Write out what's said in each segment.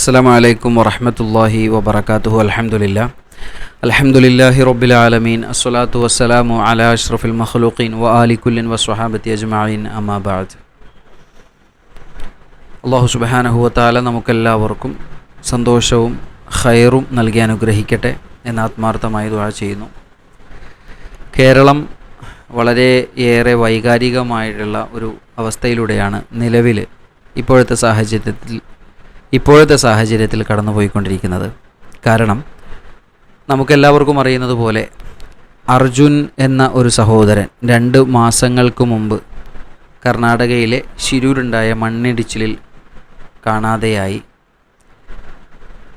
السلام عليكم ورحمة الله وبركاته الحمد لله الحمد لله رب العالمين الصلاة والسلام على أشرف المخلوقين وآل كل وصحابة أجمعين أما بعد അള്ളാഹു സുബാനഹുവ താല നമുക്കെല്ലാവർക്കും സന്തോഷവും ഖൈറും നൽകി അനുഗ്രഹിക്കട്ടെ എന്ന് ആത്മാർത്ഥമായി ദുആ ചെയ്യുന്നു കേരളം വളരെ ഏറെ വൈകാരികമായിട്ടുള്ള ഒരു അവസ്ഥയിലൂടെയാണ് നിലവിൽ ഇപ്പോഴത്തെ സാഹചര്യത്തിൽ ഇപ്പോഴത്തെ സാഹചര്യത്തിൽ കടന്നുപോയിക്കൊണ്ടിരിക്കുന്നത്. കാരണം നമുക്കെല്ലാവർക്കും അറിയുന്നത് പോലെ അർജുൻ എന്ന ഒരു സഹോദരൻ രണ്ട് മാസങ്ങൾക്ക് മുമ്പ് കർണാടകയിലെ ശിരൂരുണ്ടായ മണ്ണിടിച്ചിലിൽ കാണാതെയായി.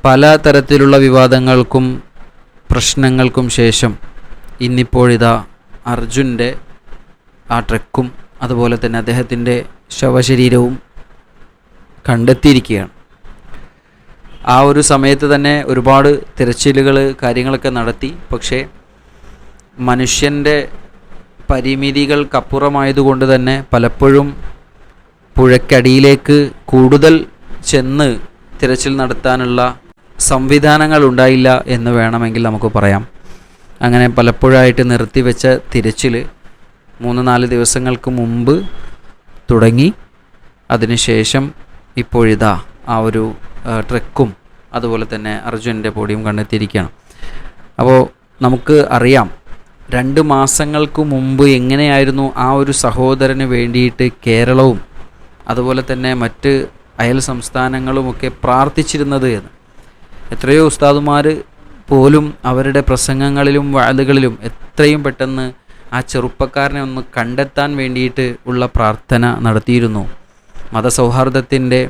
പല തരത്തിലുള്ള വിവാദങ്ങൾക്കും പ്രശ്നങ്ങൾക്കും ശേഷം ഇന്നിപ്പോഴിതാ അർജുന്റെ ആ ട്രക്കും അതുപോലെ തന്നെ അദ്ദേഹത്തിന്റെ ശവശരീരവും കണ്ടെത്തിയിരിക്കുകയാണ്. ആ ഒരു സമയത്ത് തന്നെ ഒരുപാട് തിരച്ചിലുകൾ കാര്യങ്ങളൊക്കെ നടത്തി. പക്ഷേ മനുഷ്യന്റെ പരിമിതികൾക്കപ്പുറമായതുകൊണ്ട് തന്നെ പലപ്പോഴും പുഴക്കടിയിലേക്ക് കൂടുതൽ ചെന്ന് തിരച്ചിൽ നടത്താനുള്ള സംവിധാനങ്ങൾ ഉണ്ടായില്ല എന്ന് വേണമെങ്കിൽ നമുക്ക് പറയാം. അങ്ങനെ പലപ്പോഴായിട്ട് നിർത്തിവെച്ച തിരച്ചിൽ മൂന്ന് നാല് ദിവസങ്ങൾക്ക് മുമ്പ് തുടങ്ങി. അതിനുശേഷം ഇപ്പോഴിതാ ആ ഒരു ട്രക്കും അതുപോലെ തന്നെ അർജുന്റെ പൊടിയും കണ്ടെത്തിയിരിക്കുകയാണ്. അപ്പോൾ നമുക്ക് അറിയാം രണ്ട് മാസങ്ങൾക്ക് മുമ്പ് എങ്ങനെയായിരുന്നു ആ ഒരു സഹോദരന് വേണ്ടിയിട്ട് കേരളവും അതുപോലെ തന്നെ മറ്റ് അയൽ സംസ്ഥാനങ്ങളുമൊക്കെ പ്രാർത്ഥിച്ചിരുന്നത് എന്ന്. എത്രയോ ഉസ്താദുമാർ പോലും അവരുടെ പ്രസംഗങ്ങളിലും വാതുകളിലും എത്രയും പെട്ടെന്ന് ആ ചെറുപ്പക്കാരനെ ഒന്ന് കണ്ടെത്താൻ വേണ്ടിയിട്ട് ഉള്ള പ്രാർത്ഥന നടത്തിയിരുന്നു. മതസൗഹാർദ്ദത്തിന്റെ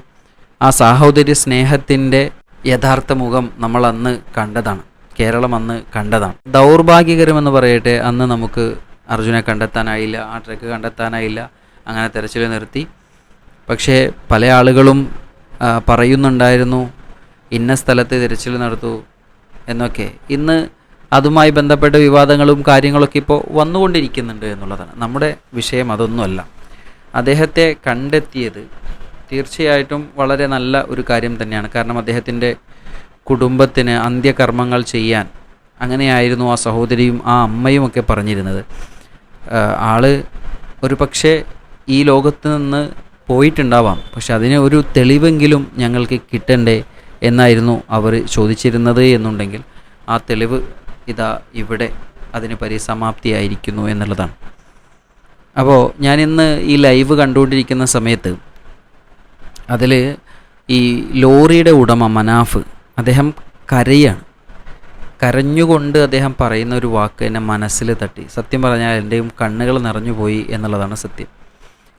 ആ സാഹോദര്യ സ്നേഹത്തിന്റെ യഥാർത്ഥ മുഖം നമ്മൾ അന്ന് കണ്ടതാണ്. കേരളം അന്ന് കണ്ടതാണ്. ദൗർഭാഗ്യകരമെന്ന് പറയട്ടെ അന്ന് നമുക്ക് അർജുനെ കണ്ടെത്താനായില്ല ആ ട്രക്ക് കണ്ടെത്താനായില്ല അങ്ങനെ തെരച്ചിൽ നിർത്തി. പക്ഷേ പല ആളുകളും പറയുന്നുണ്ടായിരുന്നു ഇന്ന സ്ഥലത്ത് തിരച്ചിൽ നടത്തൂ എന്നൊക്കെ. ഇന്ന് അതുമായി ബന്ധപ്പെട്ട വിവാദങ്ങളും കാര്യങ്ങളൊക്കെ ഇപ്പോൾ വന്നുകൊണ്ടിരിക്കുന്നുണ്ട് എന്നുള്ളതാണ്. നമ്മുടെ വിഷയം അതൊന്നുമല്ല. അദ്ദേഹത്തെ കണ്ടെത്തിയത് തീർച്ചയായിട്ടും വളരെ നല്ല ഒരു കാര്യം തന്നെയാണ്. കാരണം അദ്ദേഹത്തിന്റെ കുടുംബത്തിന് അന്ത്യകർമ്മങ്ങൾ ചെയ്യാൻ അങ്ങനെയായിരുന്നു ആ സഹോദരിയും ആ അമ്മയും ഒക്കെ പറഞ്ഞിരുന്നത്. ആൾ ഒരു പക്ഷേ ഈ ലോകത്ത് നിന്ന് പോയിട്ടുണ്ടാവാം. പക്ഷെ അതിന് ഒരു തെളിവെങ്കിലും ഞങ്ങൾക്ക് കിട്ടണ്ടേ എന്നായിരുന്നു അവർ ചോദിച്ചിരുന്നത് എന്നുണ്ടെങ്കിൽ ആ തെളിവ് ഇതാ ഇവിടെ അതിന് പരിസമാപ്തിയായിരിക്കുന്നു എന്നുള്ളതാണ്. അപ്പോൾ ഞാനിന്ന് ഈ ലൈവ് കണ്ടുകൊണ്ടിരിക്കുന്ന സമയത്ത് അതിൽ ഈ ലോറിയുടെ ഉടമ മനാഫ് അദ്ദേഹം കരയാണ്. കരഞ്ഞുകൊണ്ട് അദ്ദേഹം പറയുന്ന ഒരു വാക്ക് എന്നെ മനസ്സിൽ തട്ടി. സത്യം പറഞ്ഞാൽ എന്റെയും കണ്ണുകൾ നിറഞ്ഞുപോയി എന്നുള്ളതാണ് സത്യം.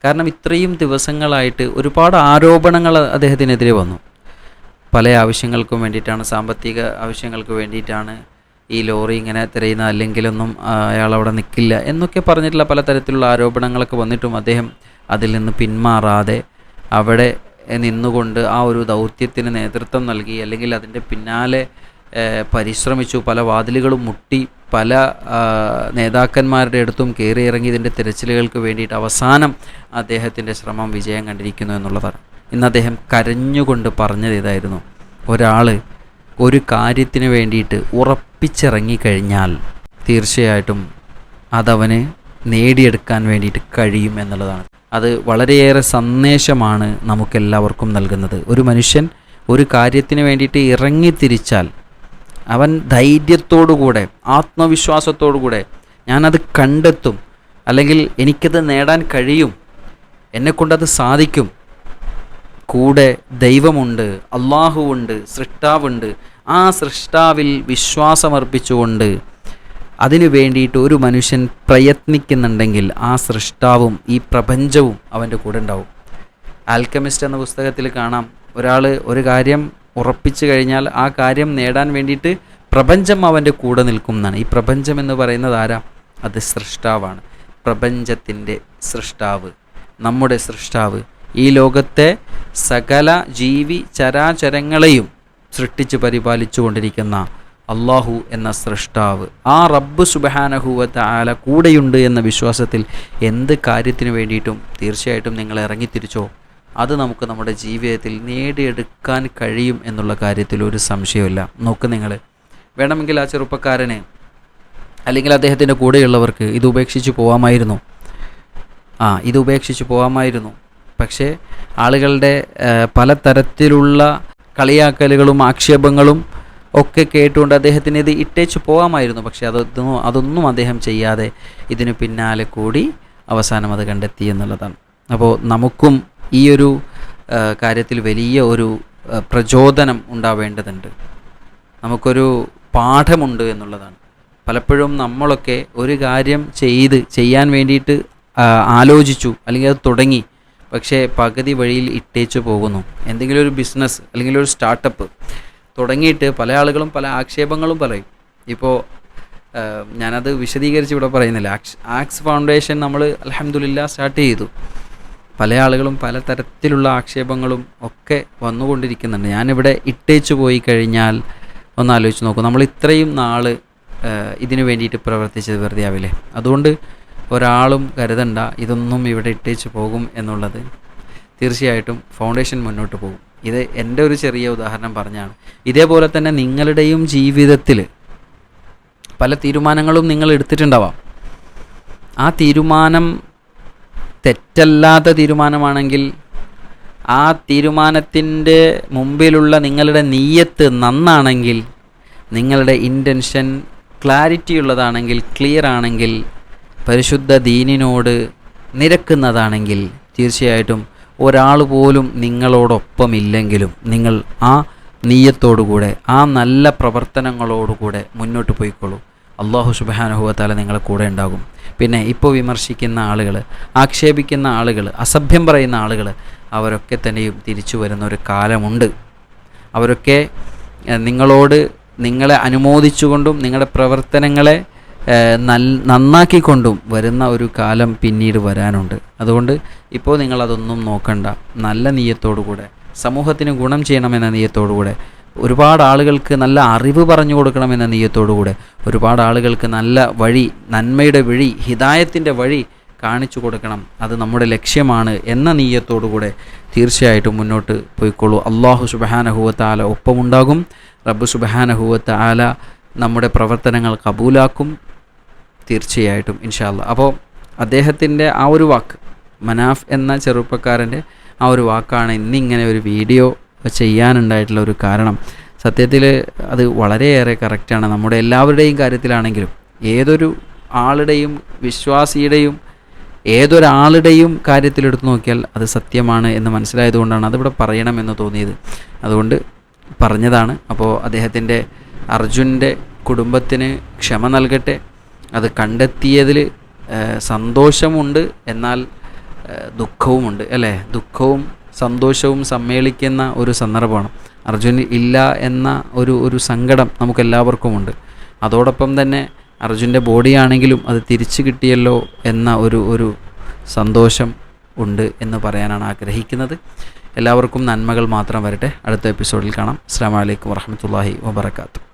കാരണം ഇത്രയും ദിവസങ്ങളായിട്ട് ഒരുപാട് ആരോപണങ്ങൾ അദ്ദേഹത്തിനെതിരെ വന്നു. പല ആവശ്യങ്ങൾക്കും വേണ്ടിയിട്ടാണ് സാമ്പത്തിക ആവശ്യങ്ങൾക്ക് വേണ്ടിയിട്ടാണ് ഈ ലോറി ഇങ്ങനെ തിരയുന്ന അല്ലെങ്കിലൊന്നും അയാൾ അവിടെ നിൽക്കില്ല എന്നൊക്കെ പറഞ്ഞിട്ടുള്ള പല തരത്തിലുള്ള ആരോപണങ്ങളൊക്കെ വന്നിട്ടും അദ്ദേഹം അതിൽ നിന്ന് പിന്മാറാതെ അവിടെ നിന്നുകൊണ്ട് ആ ഒരു ദൗത്യത്തിന് നേതൃത്വം നൽകി അല്ലെങ്കിൽ അതിന്റെ പിന്നാലെ പരിശ്രമിച്ചു പല വാതിലുകളും മുട്ടി പല നേതാക്കന്മാരുടെ അടുത്തും കയറി ഇറങ്ങി ഇതിന്റെ തിരച്ചിലുകൾക്ക് വേണ്ടിയിട്ട് അവസാനം അദ്ദേഹത്തിന്റെ ശ്രമം വിജയം കണ്ടിരിക്കുന്നു എന്നുള്ളതാണ്. ഇന്ന് അദ്ദേഹം കരഞ്ഞുകൊണ്ട് പറഞ്ഞത് ഇതായിരുന്നു. ഒരാൾ ഒരു കാര്യത്തിന് വേണ്ടിയിട്ട് ഉറപ്പിച്ചിറങ്ങിക്കഴിഞ്ഞാൽ തീർച്ചയായിട്ടും അതവന് നേടിയെടുക്കാൻ വേണ്ടിയിട്ട് കഴിയും എന്നുള്ളതാണ്. അത് വളരെയേറെ സന്ദേശമാണ് നമുക്കെല്ലാവർക്കും നൽകുന്നത്. ഒരു മനുഷ്യൻ ഒരു കാര്യത്തിന് വേണ്ടിയിട്ട് ഇറങ്ങിത്തിരിച്ചാൽ അവൻ ധൈര്യത്തോടുകൂടെ ആത്മവിശ്വാസത്തോടുകൂടെ ഞാനത് കണ്ടെത്തും അല്ലെങ്കിൽ എനിക്കത് നേടാൻ കഴിയും എന്നെക്കൊണ്ടത് സാധിക്കും. കൂടെ ദൈവമുണ്ട് അള്ളാഹുവുണ്ട് സൃഷ്ടാവുണ്ട്. ആ സൃഷ്ടാവിൽ വിശ്വാസമർപ്പിച്ചുകൊണ്ട് അതിനു വേണ്ടിയിട്ട് ഒരു മനുഷ്യൻ പ്രയത്നിക്കുന്നുണ്ടെങ്കിൽ ആ സൃഷ്ടാവും ഈ പ്രപഞ്ചവും അവന്റെ കൂടെ ഉണ്ടാവും. ആൽക്കമിസ്റ്റ് എന്ന പുസ്തകത്തിൽ കാണാം. ഒരാൾ ഒരു കാര്യം ഉറപ്പിച്ചു കഴിഞ്ഞാൽ ആ കാര്യം നേടാൻ വേണ്ടിയിട്ട് പ്രപഞ്ചം അവന്റെ കൂടെ നിൽക്കും എന്നാണ്. ഈ പ്രപഞ്ചം എന്ന് പറയുന്നത് ആരാ? അത് സൃഷ്ടാവാണ്. പ്രപഞ്ചത്തിന്റെ സൃഷ്ടാവ്. നമ്മുടെ സൃഷ്ടാവ്. ഈ ലോകത്തെ സകല ജീവി ചരാചരങ്ങളെയും സൃഷ്ടിച്ച് പരിപാലിച്ചു കൊണ്ടിരിക്കുന്ന അള്ളാഹു എന്ന സൃഷ്ടാവ്. ആ റബ്ബ് സുബഹാനഹുവത്ത് ആല കൂടെയുണ്ട് എന്ന വിശ്വാസത്തിൽ എന്ത് കാര്യത്തിന് വേണ്ടിയിട്ടും തീർച്ചയായിട്ടും നിങ്ങൾ ഇറങ്ങിത്തിരിച്ചോ? അത് നമുക്ക് നമ്മുടെ ജീവിതത്തിൽ നേടിയെടുക്കാൻ കഴിയും എന്നുള്ള കാര്യത്തിൽ ഒരു സംശയമില്ല നോക്ക് നിങ്ങൾ വേണമെങ്കിൽ ആ ചെറുപ്പക്കാരന് അല്ലെങ്കിൽ അദ്ദേഹത്തിന്റെ കൂടെയുള്ളവർക്ക് ഇത് ഉപേക്ഷിച്ച് പോകാമായിരുന്നു ആ ഇത് ഉപേക്ഷിച്ച് പോകാമായിരുന്നു പക്ഷേ ആളുകളുടെ പലതരത്തിലുള്ള കളിയാക്കലുകളും ആക്ഷേപങ്ങളും ഒക്കെ കേട്ടുകൊണ്ട് അദ്ദേഹത്തിന് ഇത് ഇട്ടേച്ച് പോകാമായിരുന്നു. പക്ഷേ അതൊന്നും അതൊന്നും അദ്ദേഹം ചെയ്യാതെ ഇതിനു പിന്നാലെ കൂടി അവസാനം അത് കണ്ടെത്തി എന്നുള്ളതാണ്. അപ്പോൾ നമുക്കും ഈ ഒരു കാര്യത്തിൽ വലിയ ഒരു പ്രചോദനം ഉണ്ടാവേണ്ടതുണ്ട്. നമുക്കൊരു പാഠമുണ്ട് എന്നുള്ളതാണ്. പലപ്പോഴും നമ്മളൊക്കെ ഒരു കാര്യം ചെയ്ത് ചെയ്യാൻ വേണ്ടിയിട്ട് ആലോചിച്ചു അല്ലെങ്കിൽ അത് തുടങ്ങി പക്ഷേ പകുതി വഴിയിൽ ഇട്ടേച്ചു പോകുന്നു. എന്തെങ്കിലും ഒരു ബിസിനസ് അല്ലെങ്കിൽ ഒരു സ്റ്റാർട്ടപ്പ് തുടങ്ങിയിട്ട് പല ആളുകളും പല ആക്ഷേപങ്ങളും പറയും. ഇപ്പോൾ ഞാനത് വിശദീകരിച്ച് ഇവിടെ പറയുന്നില്ല. ആക്സ് ആക്സ് ഫൗണ്ടേഷൻ നമ്മൾ അലഹമുല്ല സ്റ്റാർട്ട് ചെയ്തു. പല ആളുകളും പല തരത്തിലുള്ള ആക്ഷേപങ്ങളും ഒക്കെ വന്നുകൊണ്ടിരിക്കുന്നുണ്ട്. ഞാനിവിടെ ഇട്ടേച്ച് പോയി കഴിഞ്ഞാൽ ഒന്ന് ആലോചിച്ച് നോക്കൂ. നമ്മൾ ഇത്രയും നാൾ ഇതിനു വേണ്ടിയിട്ട് പ്രവർത്തിച്ചത് വെറുതെ ആവില്ലേ? അതുകൊണ്ട് ഒരാളും കരുതണ്ട ഇതൊന്നും ഇവിടെ ഇട്ടേച്ച് പോകും എന്നുള്ളത്. തീർച്ചയായിട്ടും ഫൗണ്ടേഷൻ മുന്നോട്ട് പോകും. ഇത് എന്റെ ഒരു ചെറിയ ഉദാഹരണം പറഞ്ഞാണ്. ഇതേപോലെ തന്നെ നിങ്ങളുടെയും ജീവിതത്തിൽ പല തീരുമാനങ്ങളും നിങ്ങൾ എടുത്തിട്ടുണ്ടാവാം. ആ തീരുമാനം തെറ്റല്ലാത്ത തീരുമാനമാണെങ്കിൽ ആ തീരുമാനത്തിന്റെ മുമ്പിലുള്ള നിങ്ങളുടെ നീയത്ത് നന്നാണെങ്കിൽ നിങ്ങളുടെ ഇന്റൻഷൻ ക്ലാരിറ്റി ഉള്ളതാണെങ്കിൽ ക്ലിയർ ആണെങ്കിൽ പരിശുദ്ധ ദീനിനോട് നിരക്കുന്നതാണെങ്കിൽ തീർച്ചയായിട്ടും ഒരാൾ പോലും നിങ്ങളോടൊപ്പമില്ലെങ്കിലും നിങ്ങൾ ആ നീയത്തോടുകൂടെ ആ നല്ല പ്രവർത്തനങ്ങളോടുകൂടെ മുന്നോട്ട് പോയിക്കോളൂ. അള്ളാഹു സുബാനുഭവത്താല നിങ്ങളെ കൂടെ ഉണ്ടാകും. പിന്നെ ഇപ്പോൾ വിമർശിക്കുന്ന ആളുകൾ ആക്ഷേപിക്കുന്ന ആളുകൾ അസഭ്യം പറയുന്ന ആളുകൾ അവരൊക്കെ തന്നെയും തിരിച്ചു വരുന്ന ഒരു കാലമുണ്ട്. അവരൊക്കെ നിങ്ങളോട് നിങ്ങളെ അനുമോദിച്ചുകൊണ്ടും നിങ്ങളുടെ പ്രവർത്തനങ്ങളെ നന്നാക്കിക്കൊണ്ടും വരുന്ന ഒരു കാലം പിന്നീട് വരാനുണ്ട്. അതുകൊണ്ട് ഇപ്പോൾ നിങ്ങളതൊന്നും നോക്കണ്ട. നല്ല നീയത്തോടുകൂടെ സമൂഹത്തിന് ഗുണം ചെയ്യണമെന്ന നീയത്തോടുകൂടെ ഒരുപാട് ആളുകൾക്ക് നല്ല അറിവ് പറഞ്ഞു കൊടുക്കണമെന്ന നീയത്തോടുകൂടെ ഒരുപാട് ആളുകൾക്ക് നല്ല വഴി നന്മയുടെ വഴി ഹിതായത്തിന്റെ വഴി കാണിച്ചു കൊടുക്കണം. അത് നമ്മുടെ ലക്ഷ്യമാണ് എന്ന നീയത്തോടുകൂടെ തീർച്ചയായിട്ടും മുന്നോട്ട് പോയിക്കോളൂ. അള്ളാഹു സുബഹാനഹുവത്ത ആല ഒപ്പമുണ്ടാകും. റബ്ബ് സുബഹാനഹുവത്ത ആല നമ്മുടെ പ്രവർത്തനങ്ങൾ കബൂലാക്കും. തീർച്ചയായിട്ടും ഇൻഷാല്ല അപ്പോൾ അദ്ദേഹത്തിന്റെ ആ ഒരു വാക്ക് മനാഫ് എന്ന ചെറുപ്പക്കാരന്റെ ആ ഒരു വാക്കാണ് ഇന്നിങ്ങനെ ഒരു വീഡിയോ ചെയ്യാനുണ്ടായിട്ടുള്ള ഒരു കാരണം. സത്യത്തിൽ അത് വളരെയേറെ കറക്റ്റാണ്. നമ്മുടെ എല്ലാവരുടെയും കാര്യത്തിലാണെങ്കിലും ഏതൊരു ആളുടെയും വിശ്വാസിയുടെയും ഏതൊരാളുടെയും കാര്യത്തിലെടുത്ത് നോക്കിയാൽ അത് സത്യമാണ് എന്ന് മനസ്സിലായതുകൊണ്ടാണ് അതിവിടെ പറയണമെന്ന് തോന്നിയത്. അതുകൊണ്ട് പറഞ്ഞതാണ്. അപ്പോൾ അദ്ദേഹത്തിന്റെ അർജുന്റെ കുടുംബത്തിന് ക്ഷമ നൽകട്ടെ. അത് കണ്ടെത്തിയതിൽ സന്തോഷമുണ്ട് എന്നാൽ ദുഃഖവുമുണ്ട് അല്ലേ? ദുഃഖവും സന്തോഷവും സമ്മേളിക്കുന്ന ഒരു സന്ദർഭമാണ്. അർജുന് ഇല്ല എന്ന ഒരു ഒരു സങ്കടം നമുക്കെല്ലാവർക്കുമുണ്ട്. അതോടൊപ്പം തന്നെ അർജുന്റെ ബോഡിയാണെങ്കിലും അത് തിരിച്ചു കിട്ടിയല്ലോ എന്ന ഒരു ഒരു സന്തോഷം ഉണ്ട് എന്ന് പറയാനാണ് ആഗ്രഹിക്കുന്നത്. എല്ലാവർക്കും നന്മകൾ മാത്രം വരട്ടെ. അടുത്ത എപ്പിസോഡിൽ കാണാം. അസ്സാം വലൈക്കും വർഹമത്തല്ലാഹി വാബർക്കാത്തു